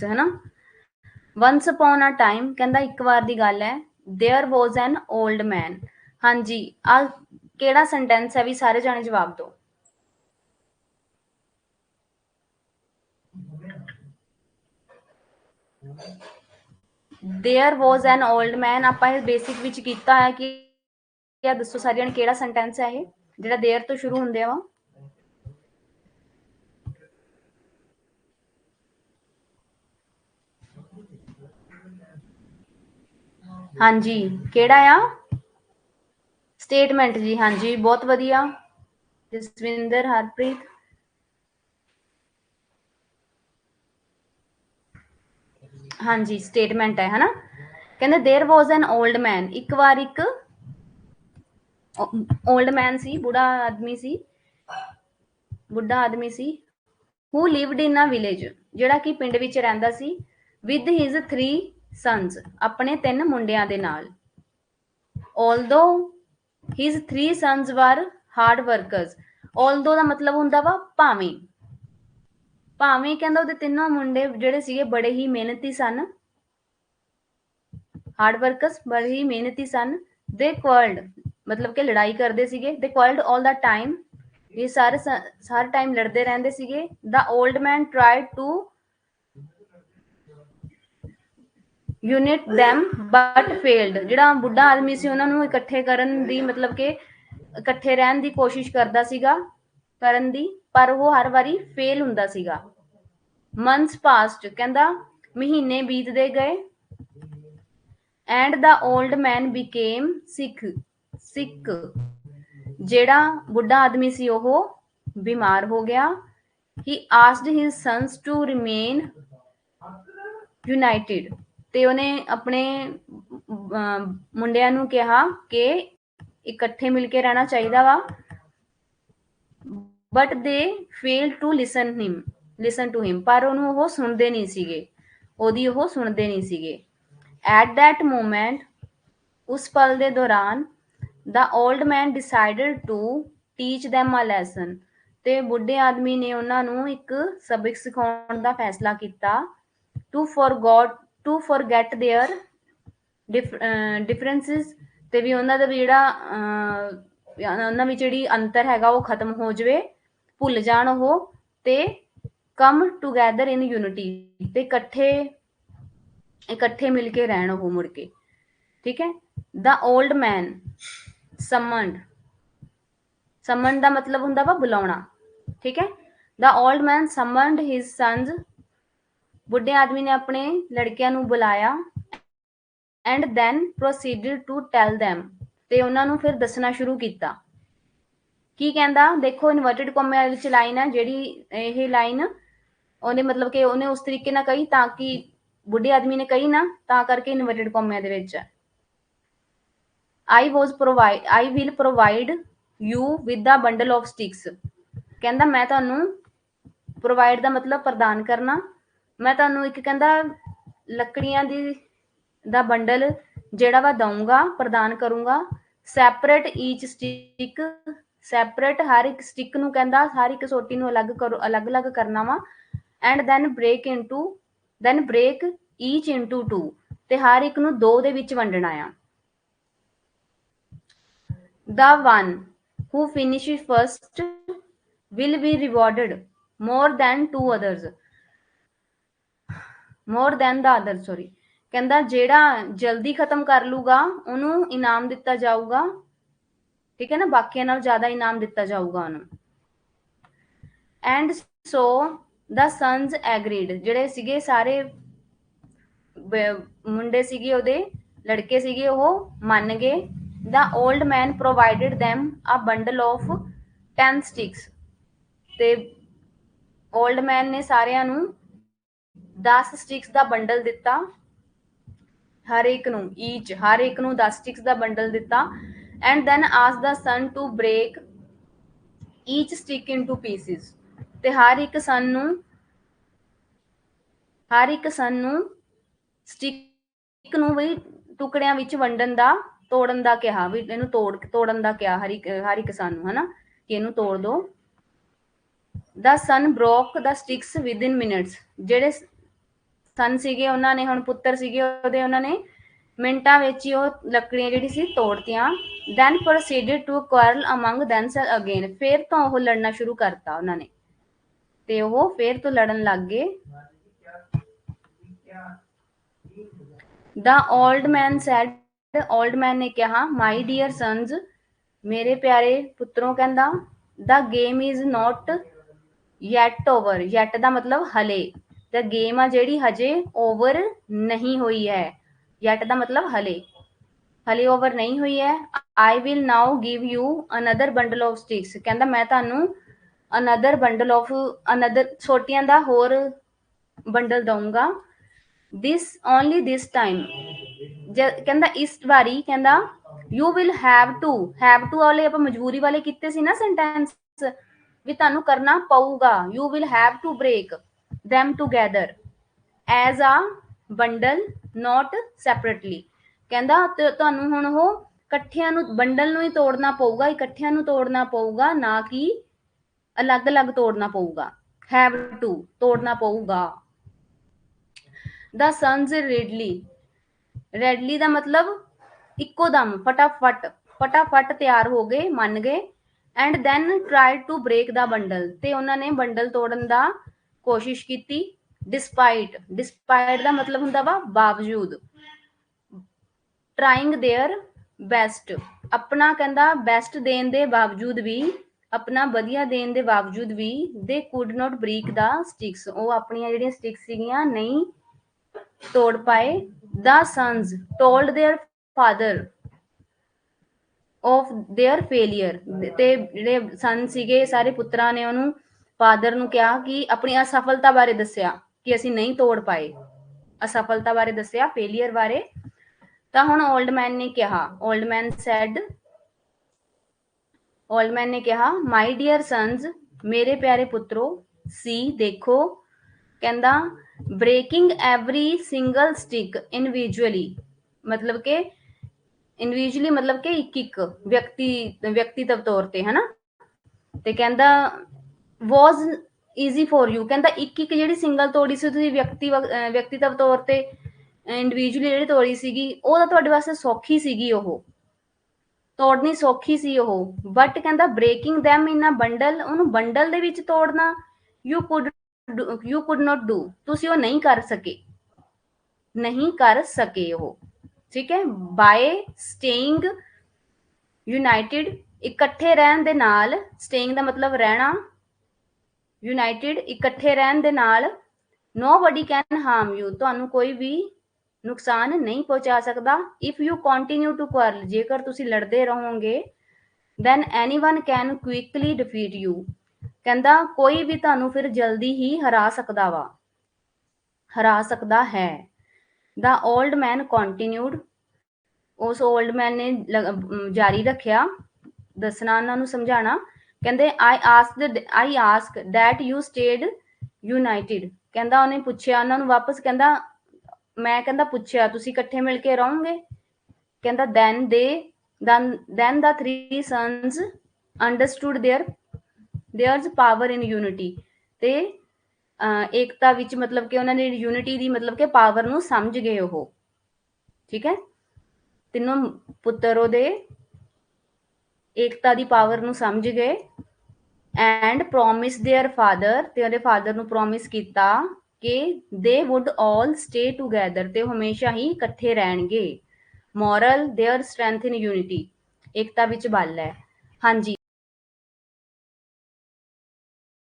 sticks ਹੈ ਨਾ? Once upon a time, ਕਹਿੰਦਾ ਇੱਕ ਵਾਰ ਦੀ ਗੱਲ ਹੈ, there was an old man. ਹਾਂਜੀ, ਆ ਕਿਹੜਾ ਸੈਂਟੈਂਸ ਹੈ ਵੀ ਸਾਰੇ ਜਾਣੇ ਜਵਾਬ ਦਿਓ? There was an old man, ਆਪਾਂ ਇਹ ਬੇਸਿਕ ਵਿੱਚ ਕੀਤਾ ਹੈ ਕਿ ਇਹ ਦੱਸੋ ਸਾਰਿਆਂ ਨੇ ਕਿਹੜਾ ਸੈਂਟੈਂਸ ਹੈ ਇਹ? ਜਿਹੜਾ there ਤੋਂ ਸ਼ੁਰੂ ਹੁੰਦੇ ਆ ਵਾ ਹਾਂਜੀ, ਕਿਹੜਾ ਆ? ਸਟੇਟਮੈਂਟ ਜੀ, ਹਾਂਜੀ, ਬਹੁਤ ਵਧੀਆ। ਜਸਵਿੰਦਰ, ਹਰਪ੍ਰੀਤ। ਹਾਂਜੀ ਸਟੇਟਮੈਂਟ ਹੈ, ਹਨਾ? ਕਹਿੰਦੇ देयर ਵਾਸ ਐਨ 올ਡ ਮੈਨ ਇੱਕ ਵਾਰ ਇੱਕ ਓਲਡ ਮੈਨ ਸੀ, ਬੁੜਾ ਆਦਮੀ ਸੀ। ਬੁੱਢਾ ਆਦਮੀ ਸੀ। Who lived in a village ਜਿਹੜਾ ਕਿ ਪਿੰਡ ਵਿੱਚ ਰਹਿੰਦਾ ਸੀ। ਵਿਦ ਹਿਸ 3 ਸਨਸ ਆਪਣੇ ਤਿੰਨ ਮੁੰਡਿਆਂ ਦੇ ਨਾਲ। Although his three sons were hard workers, although ਦਾ ਮਤਲਬ ਹੁੰਦਾ ਵਾ ਭਾਵੇਂ। ਭਾਵੇਂ ਕਹਿੰਦਾ ਉਹਦੇ ਤਿੰਨੋਂ ਮੁੰਡੇ ਜਿਹੜੇ ਸੀਗੇ ਬੜੇ ਹੀ ਮਿਹਨਤੀ ਸਨ। ਹਾਰਡ ਵਰਕਰਸ ਬੜੇ ਹੀ ਮਿਹਨਤੀ ਸਨ। ਦੇ ਕੁਆਲਡ ਮਤਲਬ ਕਿ ਲੜਾਈ ਕਰਦੇ ਸੀਗੇ। ਦੇ ਕੁਆਲਡ 올 ਦਾ ਟਾਈਮ ਇਹ ਸਾਰੇ ਸਾਰੇ ਟਾਈਮ ਲੜਦੇ ਰਹਿੰਦੇ ਸੀਗੇ। The old man tried to unite them but failed ਜਿਹੜਾ ਬੁੱਢਾ ਆਦਮੀ ਸੀ, ਉਹਨਾਂ ਨੂੰ ਇਕੱਠੇ ਕਰਨ ਦੀ ਮਤਲਬ ਕਿ ਇਕੱਠੇ ਰਹਿਣ ਦੀ ਕੋਸ਼ਿਸ਼ ਕਰਦਾ ਸੀਗਾ, ਕਰਨ ਦੀ, ਪਰ ਉਹ ਹਰ ਵਾਰੀ ਫੇਲ ਹੁੰਦਾ ਸੀਗਾ। ਮੰਥਸ ਪਾਸਟ ਕਹਿੰਦਾ ਮਹੀਨੇ ਬੀਤਦੇ ਗਏ and the old man became sick sick ਜਿਹੜਾ ਬੁੱਢਾ ਆਦਮੀ ਸੀ, ਉਹ ਬਿਮਾਰ ਹੋ ਗਿਆ। He asked his sons to remain united ਤੇ ਉਹਨੇ ਆਪਣੇ ਮੁੰਡਿਆਂ ਨੂੰ ਕਿਹਾ ਕਿ ਇਕੱਠੇ ਮਿਲ ਕੇ ਰਹਿਣਾ ਚਾਹੀਦਾ ਵਾ। But they fail to listen him listen to him ਪਰ ਉਹਨੂੰ ਉਹ ਸੁਣਦੇ ਨਹੀਂ ਸੀਗੇ। ਉਹਦੀ ਉਹ ਸੁਣਦੇ ਨਹੀਂ ਸੀਗੇ। ਐਟ ਦੈਟ ਮੋਮੈਂਟ ਉਸ ਪਲ ਦੇ ਦੌਰਾਨ the old man decided to teach them a lesson ਤੇ ਬੁੱਢੇ ਆਦਮੀ ਨੇ ਉਹਨਾਂ ਨੂੰ ਇੱਕ ਸਬਕ ਸਿਖਾਉਣ ਦਾ ਫੈਸਲਾ ਕੀਤਾ। To forgot to forget their differences ਤੇ ਵੀ ਉਹਨਾਂ ਦਾ ਵੀ ਜਿਹੜਾ ਉਹਨਾਂ ਵਿੱਚ ਜਿਹੜੀ ਅੰਤਰ ਹੈਗਾ ਉਹ ਖਤਮ ਹੋ ਜਾਵੇ, ਭੁੱਲ ਜਾਣ ਉਹ ਤੇ ਕਮ ਟੂਗੇਦਰ ਇਨ ਯੂਨਿਟੀ ਤੇ ਇਕੱਠੇ ਇਕੱਠੇ ਮਿਲ ਕੇ ਰਹਿਣ ਉਹ ਮੁੜ ਕੇ, ਠੀਕ ਹੈ? ਦਾ 올ਡ ਮੈਨ ਸਮੰਡ ਸਮਨਡ ਦਾ ਮਤਲਬ ਹੁੰਦਾ ਵਾ ਬੁਲਾਉਣਾ, ਠੀਕ ਹੈ? The old man ਸਮਨਡ his sons ਬੁੱਢੇ ਆਦਮੀ ਨੇ ਆਪਣੇ ਲੜਕਿਆਂ ਨੂੰ ਬੁਲਾਇਆ and then proceeded to tell them ਤੇ ਉਹਨਾਂ ਨੂੰ ਫਿਰ ਦੱਸਣਾ ਸ਼ੁਰੂ ਕੀਤਾ। ਕੀ ਕਹਿੰਦਾ? ਦੇਖੋ ਇਨਵਰਟਡ ਕੋਮੇ ਵਿੱਚ ਲਾਈਨ ਹੈ ਜਿਹੜੀ ਇਹ ਲਾਈਨ ਉਹਨੇ ਮਤਲਬ ਕਿ ਉਹਨੇ ਉਸ ਤਰੀਕੇ ਨਾਲ ਕਹੀ ਤਾਂ ਕਿ ਬੁੱਢੇ ਆਦਮੀ ਨੇ ਕਹੀ ਨਾ, ਤਾਂ ਕਰਕੇ ਇਨਵਰਟਡ ਕੋਮਿਆਂ ਦੇ ਵਿੱਚ। ਹੈ I was provide I will provide you with a bundle of sticks ਕਹਿੰਦਾ, ਮੈਂ ਤੁਹਾਨੂੰ ਪ੍ਰੋਵਾਈਡ ਦਾ ਮਤਲਬ ਪ੍ਰਦਾਨ ਕਰਨਾ। ਮੈਂ ਤੁਹਾਨੂੰ ਇੱਕ ਕਹਿੰਦਾ ਲੱਕੜੀਆਂ ਦੀ, ਦਾ ਬੰਡਲ ਜਿਹੜਾ ਵਾ ਦਊਂਗਾ, ਪ੍ਰਦਾਨ ਕਰੂੰਗਾ। ਸੈਪਰੇਟ ਈਚ ਸਟਿਕ ਸੈਪਰੇਟ ਹਰ ਇੱਕ ਸਟਿਕ ਨੂੰ ਕਹਿੰਦਾ, ਹਰ ਇੱਕ ਸੋਟੀ ਨੂੰ ਅਲੱਗ ਕਰੋ, ਅਲੱਗ-ਅਲੱਗ ਕਰਨਾ ਵਾ। And then break into then break each into two ਤੇ ਹਰ ਇੱਕ ਨੂੰ ਦੋ ਦੇ ਵਿੱਚ ਵੰਡਣਾ ਆ। The one who finishes first will be rewarded more than two others. More than the other sorry. ਕਹਿੰਦਾ ਜਿਹੜਾ ਜਲਦੀ ਖਤਮ ਕਰ ਲੂਗਾ, ਉਹਨੂੰ ਇਨਾਮ ਦਿੱਤਾ ਜਾਊਗਾ। ਠੀਕ ਹੈ ਨਾ? ਬਾਕੀਆਂ ਨਾਲ ਜ਼ਿਆਦਾ ਇਨਾਮ ਦਿੱਤਾ ਜਾਊਗਾ ਉਹਨੂੰ। And so the sons agreed ਜਿਹੜੇ ਸੀਗੇ ਸਾਰੇ ਮੁੰਡੇ ਸੀਗੇ ਉਹਦੇ, ਲੜਕੇ ਸੀਗੇ, ਉਹ ਮੰਨ ਗਏ। ਦਾ old man provided them a bundle of 10 sticks ਤੇ old ਮੈਨ ਨੇ ਸਾਰਿਆਂ ਨੂੰ 10 ਸਟਿਕਸ ਦਾ ਬੰਡਲ ਦਿੱਤਾ। ਹਰ ਇੱਕ ਨੂੰ ਈਚ ਹਰ ਇੱਕ ਨੂੰ 10 ਸਟਿਕਸ ਦਾ ਬੰਡਲ ਦਿੱਤਾ। And then asked the son to break each stick into pieces. ਤੇ ਹਰ ਇੱਕ ਸਨ ਨੂੰ, ਹਰ ਇੱਕ ਸਨ ਨੂੰ ਸਟਿਕ ਨੂੰ ਵੀ ਟੁਕੜਿਆਂ ਵਿੱਚ ਵੰਡਣ ਦਾ, ਤੋੜਨ ਦਾ ਕਿਹਾ। ਵੀ ਇਹਨੂੰ ਤੋੜ, ਤੋੜਨ ਦਾ ਕਿਹਾ ਹਰ ਇੱਕ ਹਰ ਇੱਕ ਸਨ ਨੂੰ, ਹਨਾ? ਕਿ ਇਹਨੂੰ ਤੋੜ ਦੋ। The sons broke the sticks within minutes ਜਿਹੜੇ ਸਨ ਸੀਗੇ, ਉਹਨਾਂ ਨੇ ਹੁਣ ਪੁੱਤਰ ਸੀਗੇ, ਉਹਦੇ ਉਹਨਾਂ ਨੇ ਮਿੰਟਾਂ ਵਿੱਚ ਹੀ ਉਹ ਲੱਕੜੀਆਂ ਜਿਹੜੀ ਸੀ ਤੋੜਤੀਆਂ then proceeded to quarrel among themselves again ਫਿਰ ਤੋਂ ਉਹ ਲੜਨਾ ਸ਼ੁਰੂ ਕਰਤਾ ਉਹਨਾਂ ਨੇ। ਤੇ ਉਹ ਫਿਰ ਤੋਂ ਲੜਨ ਲੱਗ ਗਏ। The old man said old man ਨੇ ਕਿਹਾ ਮਾਈ ਡੀਅਰ ਸਨਸ ਮੇਰੇ ਪਿਆਰੇ ਪੁੱਤਰੋਂ ਕਹਿੰਦਾ the game is not yet over yet ਦਾ ਮਤਲਬ ਹਲੇ। ਤੇ ਗੇਮ ਆ ਜਿਹੜੀ ਹਜੇ ਓਵਰ ਨਹੀਂ ਹੋਈ ਹੈ। ਯੈਟ ਦਾ ਮਤਲਬ ਹਲੇ। ਹਲੇ ਓਵਰ ਨਹੀਂ ਹੋਈ ਹੈ। I will now give you another bundle of sticks ਕਹਿੰਦਾ ਮੈਂ ਤੁਹਾਨੂੰ ਅਨਦਰ ਬੰਡਲ ਆਫ ਅਨਦਰ ਛੋਟੀਆਂ ਦਾ ਹੋਰ ਬੰਡਲ ਦਊਂਗਾ। ਦਿਸ ਓਨਲੀ ਦਿਸ ਟਾਈਮ ਕਹਿੰਦਾ ਇਸ ਵਾਰੀ, ਕਹਿੰਦਾ you will have to have to ਵਾਲੇ ਆਪਾਂ ਮਜਬੂਰੀ ਵਾਲੇ ਕੀਤੇ ਸੀ ਨਾ ਸੈਂਟੈਂਸ ਵੀ ਤੁਹਾਨੂੰ ਕਰਨਾ ਪਊਗਾ। You will have to break them together as a bundle, not separately. ਕਹਿੰਦਾ ਤੁਹਾਨੂੰ ਹੁਣ ਉਹ ਇਕੱਠਿਆਂ ਨੂੰ ਬੰਡਲ ਨੂੰ ਹੀ ਤੋੜਨਾ ਪਊਗਾ, ਇਕੱਠਿਆਂ ਨੂੰ ਤੋੜਨਾ ਪਊਗਾ, ਨਾ ਕਿ ਅਲੱਗ-ਅਲੱਗ ਤੋੜਨਾ ਪਊਗਾ। Have to ਤੋੜਨਾ ਪਊਗਾ। The sons readily readily ਦਾ ਮਤਲਬ ਇੱਕੋ ਦਮ, ਫਟਾਫਟ ਫਟਾਫਟ ਤਿਆਰ ਹੋ ਗਏ, ਮੰਨ ਗਏ and then tried to break the bundle ਤੇ ਉਹਨਾਂ ਨੇ ਬੰਡਲ ਤੋੜਨ ਦਾ ਕੋਸ਼ਿਸ਼ ਕੀਤੀ ਡਿਸਪਾਈਟ ਡਿਸਪਾਈਟ ਦਾ ਮਤਲਬ ਹੁੰਦਾ ਵਾ ਬਾਵਜੂਦ ਟਰਾਈਂਗ देयर ਬੈਸਟ ਆਪਣਾ ਕਹਿੰਦਾ ਬੈਸਟ ਦੇਣ ਦੇ ਬਾਵਜੂਦ ਵੀ ਆਪਣਾ ਵਧੀਆ ਦੇਣ ਦੇ ਬਾਵਜੂਦ ਵੀ they could not break the sticks ਉਹ ਆਪਣੀਆਂ ਜਿਹੜੀਆਂ ਸਟਿਕਸ ਸੀਗੀਆਂ ਨਹੀਂ ਤੋੜ ਪਾਏ the sons told their father of their failure ਤੇ ਜਿਹੜੇ ਸਨ ਸੀਗੇ ਸਾਰੇ ਪੁੱਤਰਾਂ ਨੇ ਉਹਨੂੰ ਫਾਦਰ ਨੂੰ ਕਿਹਾ ਕਿ ਆਪਣੀ ਅਸਫਲਤਾ ਬਾਰੇ ਦੱਸਿਆ ਕਿ ਅਸੀਂ ਨਹੀਂ ਤੋੜ ਪਾਏ। ਅਸਫਲਤਾ ਬਾਰੇ ਦੱਸਿਆ ਫੇਲੀਅਰ ਬਾਰੇ। ਤਾਂ ਹੁਣ 올ਡ ਮੈਨ ਨੇ ਕਿਹਾ old man said old man ਨੇ ਕਿਹਾ ਮਾਈ ਡੀਅਰ ਸਨਸ ਮੇਰੇ ਪਿਆਰੇ ਪੁੱਤਰੋ, ਸੀ ਦੇਖੋ। ਕਹਿੰਦਾ breaking every single stick individually ਮਤਲਬ ਕਿ ਇੰਡੀਵਿਜੂਅਲੀ ਮਤਲਬ ਕਿ ਇੱਕ ਇੱਕ ਵਿਅਕਤੀ, ਵਿਅਕਤੀਤਵ ਤੌਰ ਤੇ, ਹੈਨਾ? ਤੇ ਕਹਿੰਦਾ ਵਾਸ ਈਜ਼ੀ ਫॉर ਯੂ ਕਹਿੰਦਾ ਇੱਕ ਇੱਕ ਜਿਹੜੀ ਸਿੰਗਲ ਤੋੜੀ ਸੀ ਤੁਸੀਂ ਵਿਅਕਤੀ ਵਿਅਕਤੀਤਵ ਤੌਰ ਤੇ ਇੰਡੀਵਿਜੂਅਲੀ ਜਿਹੜੀ ਤੋੜੀ ਸੀਗੀ, ਉਹ ਤਾਂ ਤੁਹਾਡੇ ਵਾਸਤੇ ਸੌਖੀ ਸੀਗੀ ਉਹ। ਤੋੜਨੀ ਸੌਖੀ ਸੀ ਉਹ। ਬਟ ਕਹਿੰਦਾ breaking them in a bundle ਉਹਨੂੰ ਬੰਡਲ ਦੇ ਵਿੱਚ ਤੋੜਨਾ you could you could not do ਤੁਸੀਂ ਉਹ ਨਹੀਂ ਕਰ ਸਕੇ। ਨਹੀਂ ਕਰ ਸਕੇ ਉਹ। ਠੀਕ ਹੈ? ਬਾਏ ਸਟੇਇੰਗ ਯੂਨਾਈਟਿਡ ਇਕੱਠੇ ਰਹਿਣ ਦੇ ਨਾਲ ਸਟੇਇੰਗ ਦਾ ਮਤਲਬ ਰਹਿਣਾ ਯੂਨਾਈਟਿਡ ਇਕੱਠੇ ਰਹਿਣ ਦੇ ਨਾਲ ਨੋਬਡੀ ਕੈਨ ਹਾਰਮ ਯੂ ਤੁਹਾਨੂੰ ਕੋਈ ਵੀ ਨੁਕਸਾਨ ਨਹੀਂ ਪਹੁੰਚਾ ਸਕਦਾ। If you continue to quarrel ਜੇਕਰ ਤੁਸੀਂ ਲੜਦੇ ਰਹੋਗੇ then anyone can quickly defeat you ਕਹਿੰਦਾ, ਕੋਈ ਵੀ ਤੁਹਾਨੂੰ ਫਿਰ ਜਲਦੀ ਹੀ ਹਰਾ ਸਕਦਾ ਵਾ। ਹਰਾ ਸਕਦਾ ਹੈ। ਦਾ 올ਡ ਮੈਨ ਕੰਟੀਨਿਊਡ ਉਸ 올ਡ ਮੈਨ ਨੇ ਜਾਰੀ ਰੱਖਿਆ। ਦੱਸਣਾ ਉਹਨਾਂ ਨੂੰ ਸਮਝਾਣਾ ਕਹਿੰਦੇ I ask I ask that you stayed united ਕਹਿੰਦਾ ਉਹਨੇ ਪੁੱਛਿਆ, ਉਹਨਾਂ ਨੂੰ ਵਾਪਸ ਕਹਿੰਦਾ, ਮੈਂ ਕਹਿੰਦਾ ਪੁੱਛਿਆ, ਤੁਸੀਂ ਇਕੱਠੇ ਮਿਲ ਕੇ ਰਹੋਗੇ? ਕਹਿੰਦਾ then they then the three sons understood there there's power in unity ਤੇ ਏਕਤਾ ਵਿੱਚ ਮਤਲਬ ਕਿ ਉਹਨਾਂ ਨੇ ਯੂਨਿਟੀ ਦੀ ਮਤਲਬ ਕਿ ਪਾਵਰ ਨੂੰ ਸਮਝ ਗਏ ਉਹ। ਠੀਕ ਹੈ? ਤਿੰਨੋਂ ਪੁੱਤਰ ਦੇ ਏਕਤਾ ਦੀ ਪਾਵਰ ਨੂੰ ਸਮਝ ਗਏ ਐਂਡ ਪ੍ਰੋਮਿਸ देयर ਫਾਦਰ ਤੇ ਉਹਦੇ ਫਾਦਰ ਨੂੰ ਪ੍ਰੋਮਿਸ ਕੀਤਾ ਕਿ ਦੇ ਊਡ ਆਲ ਸਟੇ ਟੂਗੇਦਰ ਤੇ ਹਮੇਸ਼ਾ ਹੀ ਇਕੱਠੇ ਰਹਿਣਗੇ moral there strength in unity ਏਕਤਾ ਵਿੱਚ ਬਲ ਹੈ ਹਾਂਜੀ